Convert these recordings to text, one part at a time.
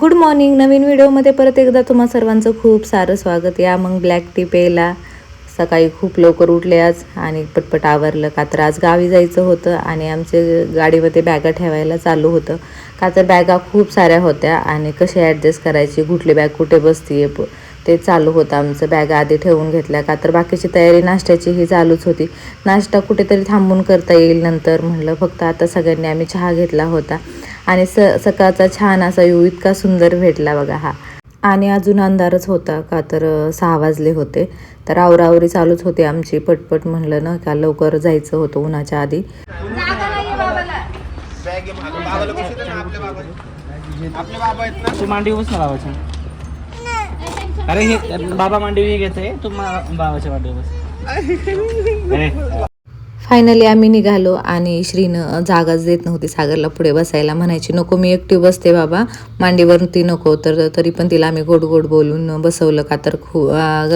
Good morning नवीन व्हिडिओमध्ये परत एकदा तुम्हा सर्वांचं खूप सारं स्वागत. या मग ब्लॅक टी प्यायला सकाळी खूप लवकर उठले आज आणि पटपट आवरलं. का तर आज गावी जायचं होतं आणि आमचे गाडीमध्ये बॅगा ठेवायला चालू होतं. का तर बॅगा खूप साऱ्या होत्या आणि कशी ॲडजस्ट करायची कुठली बॅग कुठे बसतीये प- ते चालू होतं. आमचं बॅगा आधी ठेवून घेतल्या. का तर बाकीची तयारी नाश्त्याची ही चालूच होती. नाश्ता कुठेतरी थांबून करता येईल नंतर म्हणलं. फक्त आता सगळ्यांनी आम्ही चहा घेतला होता. आणि स सकाळचा छान असा व्यू इतका सुंदर भेटला बघा हा. आणि अजून अंधारच होता का तर सहा वाजले होते. तर आवरावरी चालूच होते आमची पटपट म्हणलं ना का लवकर जायचं होतं उन्हाच्या आधी. मांडी अरे हे बाबा मांडी घेते. तू बाबाच्या मांडी बस. फायनली आम्ही निघालो आणि श्रीनं जागाच देत नव्हती सागरला पुढे बसायला. म्हणायची नको मी एकटी बसते बाबा. मांडीवरून ती नको. तर तरी पण तिला आम्ही गोड गोड बोलून बसवलं का तर खू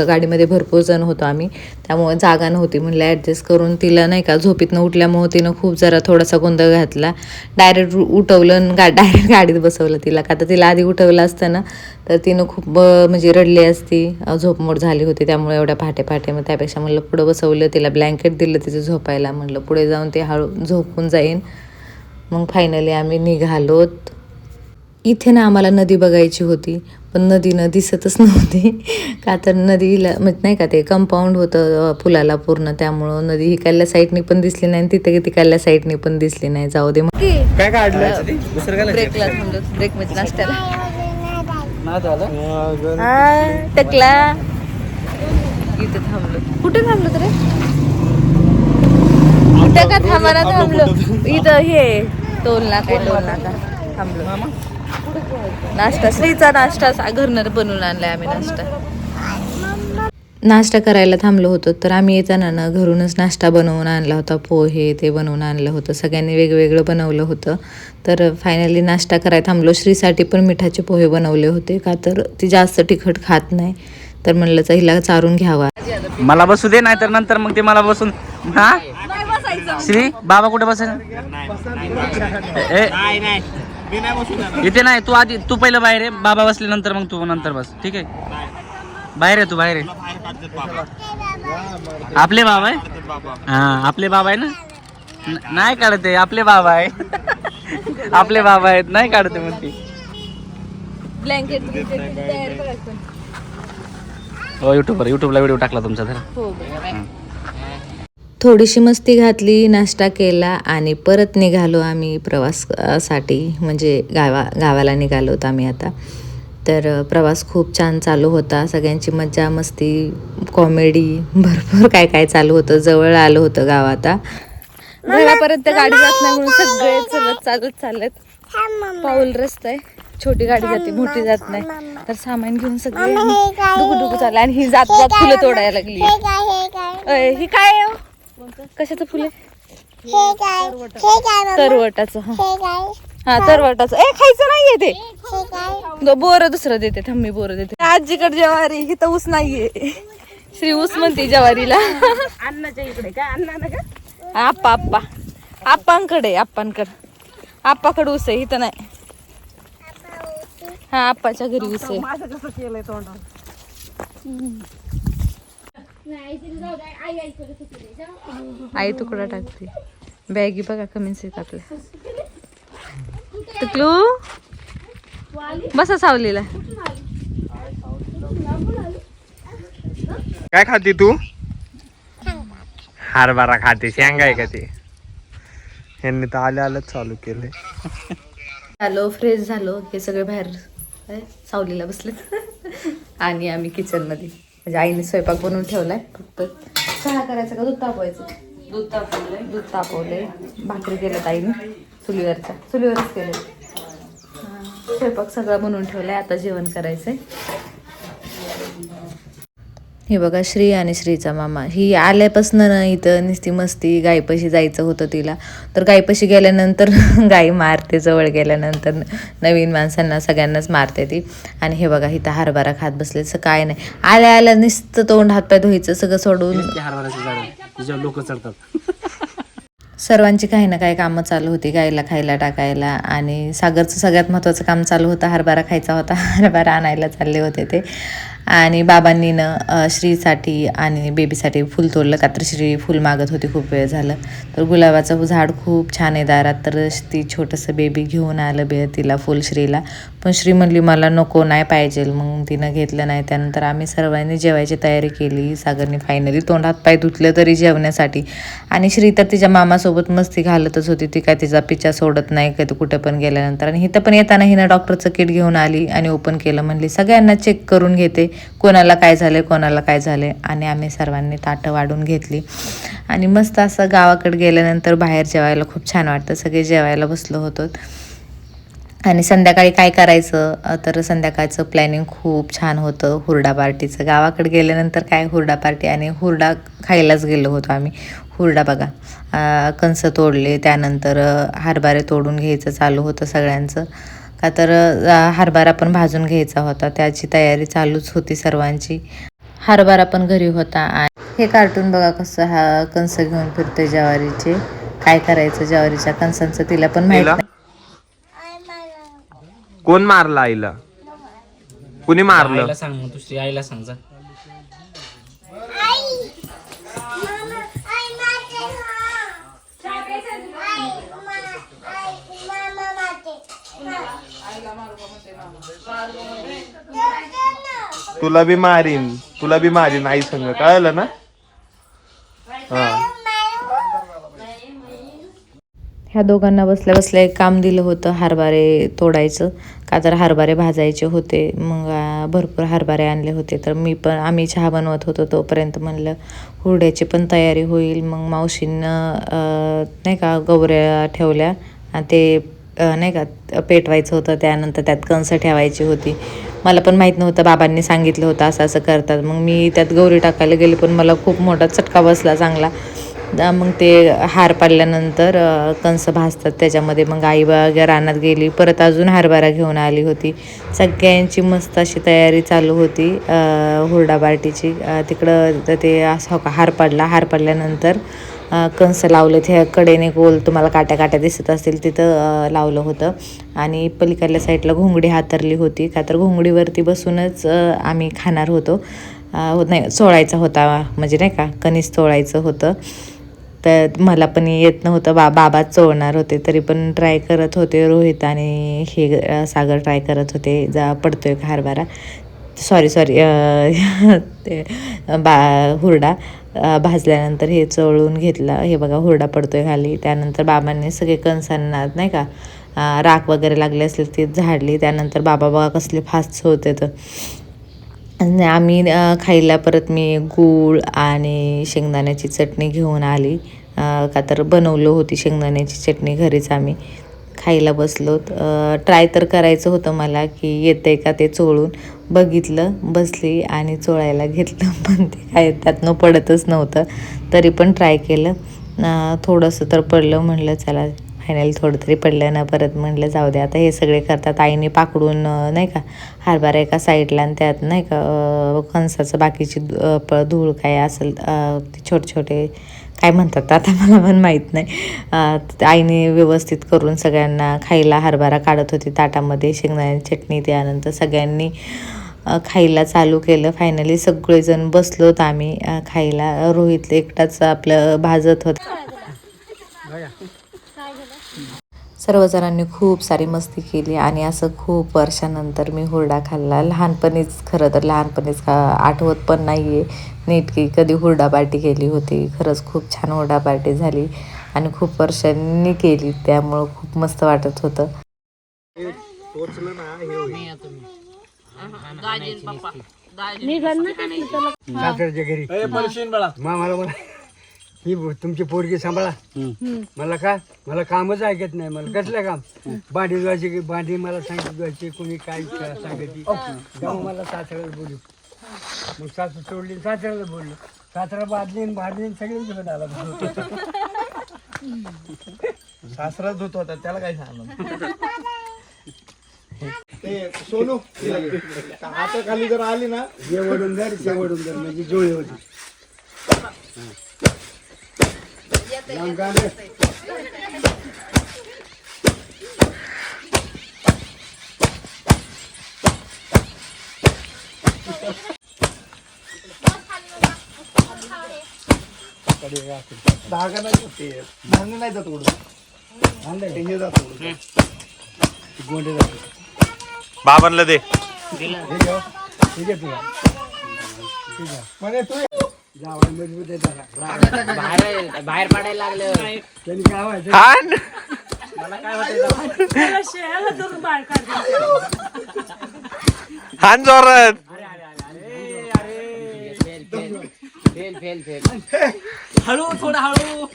गाडीमध्ये भरपूर जण होतो आम्ही. त्यामुळे जागा नव्हती. म्हणलं ॲडजस्ट करून तिला नाही का झोपीतनं उठल्यामुळे तिनं खूप जरा थोडासा गोंधळ घातला. डायरेक्ट उठवलं गा डायरेक्ट गाडीत बसवलं तिला. का तर तिला आधी उठवलं असतं ना तर तिनं खूप म्हणजे रडली असती. झोपमोड झाली होती. त्यामुळे एवढ्या पहाटे पहाटे मग त्यापेक्षा म्हणलं पुढं बसवलं. तिला ब्लँकेट दिलं तिचं झोपायला. म्हणलं पुढे जाऊन ते हळू झोपून जाईन. मग फायनली आम्ही निघालोत. इथे ना आम्हाला नदी बघायची होती पण नदी न दिसतच नव्हती. का तर नदीला म्हणजे नाही का ते कंपाऊंड होतं अं, फुलाला पूर्ण. त्यामुळं नदी हिकडल्या साईडनी पण दिसली नाही तिथे तिकडल्या साईडनी पण दिसली नाही. जाऊ दे मग. काय काढलं? ब्रेकला ब्रेक नाश्त्याला. टकला. इथे थांबलो. कुठे थांबलो तरी? कुठं का थांबा ना थांबलो इथं हे टोल नाका आहे, नाका थांबलो. नाश्ता श्रीचा नाश्ता सा- घरनं बनवून आणलाय आम्ही नाश्ता. नाश्ता करायला थांबलो होतो तर आम्ही येताना ना घरूनच नाश्ता बनवून आणला होता. पोहे ते बनवून आणलं होतं. सगळ्यांनी वेगवेगळं बनवलं होतं. तर फायनली नाश्ता करायला थांबलो. श्रीसाठी पण मिठाचे पोहे बनवले होते. का तर ती जास्त तिखट खात नाही. तर म्हणलं तर हिला चारून घ्यावा. मला बसू दे नाही तर नंतर मग ते मला बसून हा? श्री बाबा कुठे ए, इथे नाही तू आधी तू पहिलं बाहेर आहे बाबा बसले नंतर मग तू नंतर बस ठीक आहे? बाहेर आहे तू बाहेर आहे आपले बाबा आहे? हा आपले बाबा आहे ना? न- नाही काढते आपले बाबा आहे. आपले बाबा आहेत नाही काढते मग ती ब्लँकेट हो युट्यूबवर युट्यूबला व्हिडिओ टाकला तुमचा जरा. हो थोडीशी मस्ती घातली नाश्ता केला आणि परत निघालो आम्ही प्रवाससाठी. म्हणजे गावा गावाला निघालो होतो आम्ही आता. तर प्रवास खूप छान चालू होता. सगळ्यांची मज्जा मस्ती कॉमेडी भरपूर काय काय चालू होतं. जवळ आलं होतं गाव आता घरापर्यंत गाडी जात नाही म्हणून सगळे चलत चालत चालत. पाऊल रस्ता आहे छोटी गाडी जाते मोठी जात नाही. तर सामान घेऊन सगळे डुकू डुकू चाललं आणि ही जात जात फुलं तोडायला लागली. ही काय हो? कशाचं फुल? आहे तरवटाचं हा. हा तरवटाचं. ए खायचं नाहीये ते. बोर दुसरं देते थांबी बोर देते. आजीकडे ज्वारी ही तर ऊस नाहीये. श्री ऊस म्हणते ज्वारीला. आप्पा आप्पा. आप्पांकडे आप्पांकडे. आप्पाकडे ऊस आहे इथं नाही. हा आप्पाच्या घरी ऊस आहे. आई तुकडा टाकते. बॅगी बघा कमीच आहेत आपल्या. टुकलू बसा सावलीला. काय खाते तू? हरभरा खाते शेंगा आहे का ते? यांनी तर आले आलंच चालू केले झालो फ्रेश झालो. हे सगळे बाहेर सावलीला बसले आणि आम्ही किचनमध्ये म्हणजे आईने स्वयंपाक बनवून ठेवलाय फक्त चहा करायचं का दूध तापवायचं? दूध तापवलंय. दूध तापवलंय. भाकरी केल्यात आईने चुलीवरच्या. चुलीवरच केलं स्वयंपाक सगळा बनवून ठेवलाय आता जेवण करायचंय. हे बघा श्री आणि श्रीचा मामा. ही आल्यापासून ना इथं नुसती मस्ती गायपाशी जायचं होतं तिला. तर गायपाशी गेल्यानंतर गाई मारते जवळ गेल्यानंतर नवीन माणसांना सगळ्यांनाच मारते ती. आणि हे बघा इथं हरभरा खात बसले असं काय नाही. आल्या आल्या नुसतं तोंड हातपाय धुवायचं सगळं सोडून. लोक चढतात. सर्वांची काही ना काही कामं चालू होती गाईला खायला टाकायला. आणि सागरचं सगळ्यात महत्त्वाचं काम चालू होतं हरभरा खायचा होता. हरभरा आणायला चालले होते ते. आणि बाबांनी न श्रीसाठी आणि बेबीसाठी फुल तोडलं. का तर श्री फुल मागत होती खूप वेळ झालं. तर गुलाबाचं झाड खूप छान आहे दारात. तर ती छोटंसं बेबी घेऊन आलं बे तिला फुल श्रीला. पण श्री म्हणली मला नको नाही पाहिजे. मग तिनं घेतलं नाही. त्यानंतर आम्ही सर्वांनी जेवायची तयारी केली. सागरने फायनली तोंडात पाय धुतलं तरी जेवण्यासाठी. आणि श्री तर तिच्या मामासोबत मस्ती घालतच होती. ती काय तिचा पिच्छा सोडत नाही कधी कुठं पण गेल्यानंतर. आणि इथं पण येताना हिनं डॉक्टरचं किट घेऊन आली आणि ओपन केलं. म्हणली सगळ्यांना चेक करून घेते. कोणाला काय झाले कोणाला काय झाले आणि आम्ही सर्वांनी ताटं वाढून घेतली. आणि मस्त असं गावाकडे गेल्यानंतर बाहेर जेवायला खूप छान वाटतं. सगळे जेवायला बसलो होतो. आणि संध्याकाळी काय करायचं? तर संध्याकाळचं प्लॅनिंग खूप छान होतं. हुरडा पार्टीचं. गावाकडे गेल्यानंतर काय? हुरडा पार्टी आणि हुरडा खायलाच गेलो होतो आम्ही. हुरडा बघा. कंस तोडले. त्यानंतर हरभारे हरभरे तोडून घ्यायचं चालू होतं सगळ्यांचं. का तर हरभरा पण भाजून घ्यायचा होता. त्याची तयारी चालूच होती सर्वांची. हरभरा पण घरी होता. आणि हे कार्टून बघा कसं हा कंस घेऊन फिरतोय ज्वारीचे. काय करायचं ज्वारीच्या कंसांचं तिला पण माहीत? कोण मारला आईला? कुणी मारलं? आईला सांग मग तू श्री आईला सांग जा. तुला बी मारीन. तुला बी मारीन आई संग. कळलं ना? हा. ह्या दोघांना बसल्या बसल्या एक काम दिलं होतं हरभरे तोडायचं. का तर हरभरे भाजायचे होते मग भरपूर हरभरे आणले होते. तर मी पण आम्ही चहा बनवत होतो तोपर्यंत म्हणलं हुरड्याची पण तयारी होईल. मग मावशीनं नाही का गौऱ्या ठेवल्या. आणि ते नाही का पेटवायचं होतं त्यानंतर त्यात कंस ठेवायची होती. मला पण माहीत नव्हतं बाबांनी सांगितलं होतं असं असं करतात. मग मी त्यात गौरी टाकायला गेले पण मला खूप मोठा चटका बसला चांगला. मग ते हार पाडल्यानंतर कंस भासतात त्याच्यामध्ये. मग आई वगैरे रानात गेली परत अजून हारबारा घेऊन आली होती. सगळ्यांची मस्त अशी तयारी चालू होती हुरडा पार्टीची. तिकडं ते असं हो का हार पाडला. हार पाडल्यानंतर कंस लावलेत. ते कडेने गोल तुम्हाला काट्या काट्या दिसत असतील तिथं लावलं होतं. आणि पलीकडल्या साईडला घोंगडी हातरली होती. का तर घोंगडीवरती बसूनच आम्ही खाणार होतो. नाही चोळायचा होता म्हणजे नाही का कणीस चोळायचं होतं. तर मला पण येत नव्हतं बा बाबा चोळणार होते तरी पण ट्राय करत होते रोहित आणि हे सागर ट्राय करत होते जा पडतोय का हरभरा. सॉरी सॉरी ते बा हुरडा भाजल्यानंतर हे चोळून घेतला. हे बघा हुरडा पडतोय खाली. त्यानंतर बाबांनी सगळे कणसांना नाही का राख वगैरे लागली असले ती झाडली. त्यानंतर बाबा बघा कसले फास्ट होते तर आम्ही खायला परत मी गूळ आणि शेंगदाण्याची चटणी घेऊन आली. का तर बनवलं होती शेंगदाण्याची चटणी घरीच आम्ही. खायला बसलो ट्राय तर करायचं होतं मला की येते का ते चोळून बघितलं बसली आणि चोळायला घेतलं. पण ते काय त्यातनं पडतच नव्हतं. तरी पण ट्राय केलं. थोडंसं तर पडलं. म्हणलं चला फायनल थोडं तरी पडलं ना परत. म्हटलं जाऊ दे आता हे सगळे करतात. आईने पाकडून नाही का हरभरा एका साईडला आणि त्यात नाही का कणसाचं बाकीची धूळ काय असेल ते छोटे छोटे काय म्हणतात आता मला पण माहीत नाही. आईने व्यवस्थित करून सगळ्यांना खायला हरभरा काढत होती. ताटामध्ये शेंगदाण्याची चटणी त्यानंतर सगळ्यांनी खायला चालू केलं. फायनली सगळेजण बसलो बसलोत आम्ही खायला. रोहित एकटाच आपलं भाजत होता. सर्वजणांनी खूप सारी मस्ती केली आणि असं खूप वर्षानंतर मी हुरडा खाल्ला. लहानपणीच खरं तर लहानपणीच खा- आठवत पण नाही आहे नीट की कधी हुरडा पार्टी केली होती. खरंच खूप छान हुरडा पार्टी झाली आणि खूप वर्षांनी केली. त्यामुळं खूप मस्त वाटत होतं. सासऱ्याच्या घरी. मामाला ही बो- तुमची पोरगी सांभाळा. मला काय मला कामच ऐकत नाही. मला कसलं काम? भांडी धुवायची की भांडी मला सांगितली धुवायची कोणी काय सांगायची? तेव्हा मला सासऱ्याला बोलू. मग सासू सोडली सासऱ्याला बोललो. सासरा बादली भांडली सगळे घेऊन आला सासरा धुत होता त्याला काय सांगणार? ते सोनू आता खाली जर आली ना. जे वडून दर ते वडून दर म्हणजे जुळे होती. रे? धागा नाही ते. धागा नाही जात आणलंय ते हे जात उडून. गोंडे जाते बाबांना दे. तू बाहेर बाहेर पडायला लागलं. त्यांनी काय व्हायचं हान हान जोरात. फेल फेल फेल हळू थोडा हळू.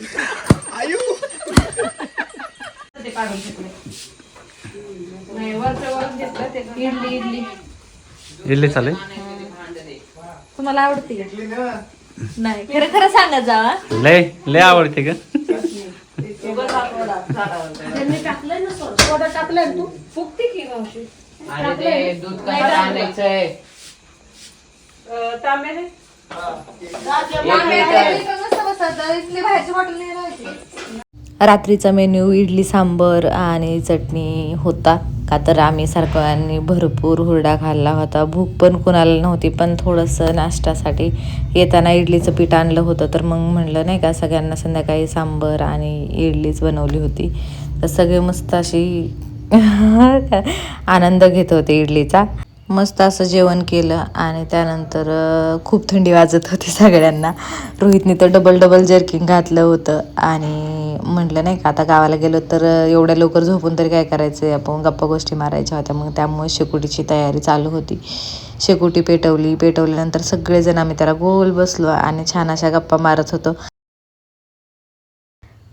इडली चालेल. तुम्हाला आवडते का? नाही खरं खरं सांगा जावा लय लय आवडते का? ते. दूध कसं आणायचंय? रात्रीचा मेन्यू इडली सांबर आणि चटणी होता. का तर आम्ही सारखांनी भरपूर हुरडा खाल्ला होता. भूक पण कुणाला नव्हती पण थोडंसं नाश्त्यासाठी येताना इडलीचं पीठ आणलं होतं. तर मग म्हणलं नाही का सगळ्यांना संध्याकाळी सांबर आणि इडलीच बनवली होती. तर सगळे मस्त अशी आनंद घेत होते इडलीचा. मस्त असं जेवण केलं आणि त्यानंतर खूप थंडी वाजत होती सगळ्यांना. रोहितने तर डबल डबल जर्किंग घातलं होतं आणि म्हटलं नाही का आता गावाला गेलो तर एवढ्या लवकर झोपून तरी काय करायचं आपण गप्पा गोष्टी मारायच्या होत्या. मग त्यामुळे शेकोटीची तयारी चालू होती. शेकोटी पेटवली. पेटवल्यानंतर सगळेजण आम्ही त्याला गोल बसलो आणि छान अशा गप्पा मारत होतो.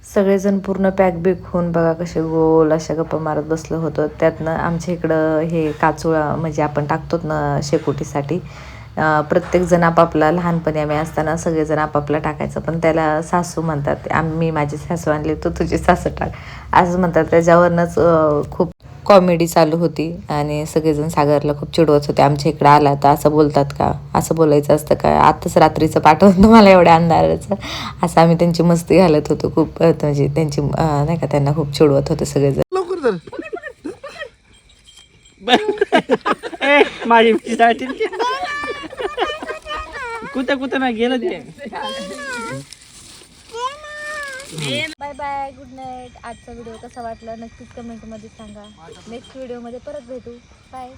सगळेजण पूर्ण पॅक बिक होऊन बघा कसे गोल अशा गप्पा मारत बसलो होतो. त्यातनं आमच्या इकडं हे काचुळा म्हणजे आपण टाकतोत ना शेकोटीसाठी प्रत्येकजण आपापला लहानपणी आम्ही असताना सगळेजण आपापला टाकायचं. पण त्याला सासू म्हणतात आम्ही माझी सासू आणली तू तुझी सासू टाक. असं म्हणतात. त्याच्यावरनंच खूप कॉमेडी चालू होती आणि सगळेजण सागरला खूप चिडवत होते. आमच्या इकडं आला तर असं बोलतात का? असं बोलायचं असतं का? आताच रात्रीचं पाठवून तुम्हाला एवढ्या अंधाराचं. असं आम्ही त्यांची मस्ती घालत होतो. खूप म्हणजे त्यांची नाही का त्यांना खूप चिडवत होते सगळेजण. माझी कुठं कुठं नाही गेलं ते. बाय बाय गुड नाईट आजचा व्हिडिओ कसा वाटला नक्कीच कमेंटमध्ये सांगा. नेक्स्ट व्हिडिओमध्ये परत भेटू. बाय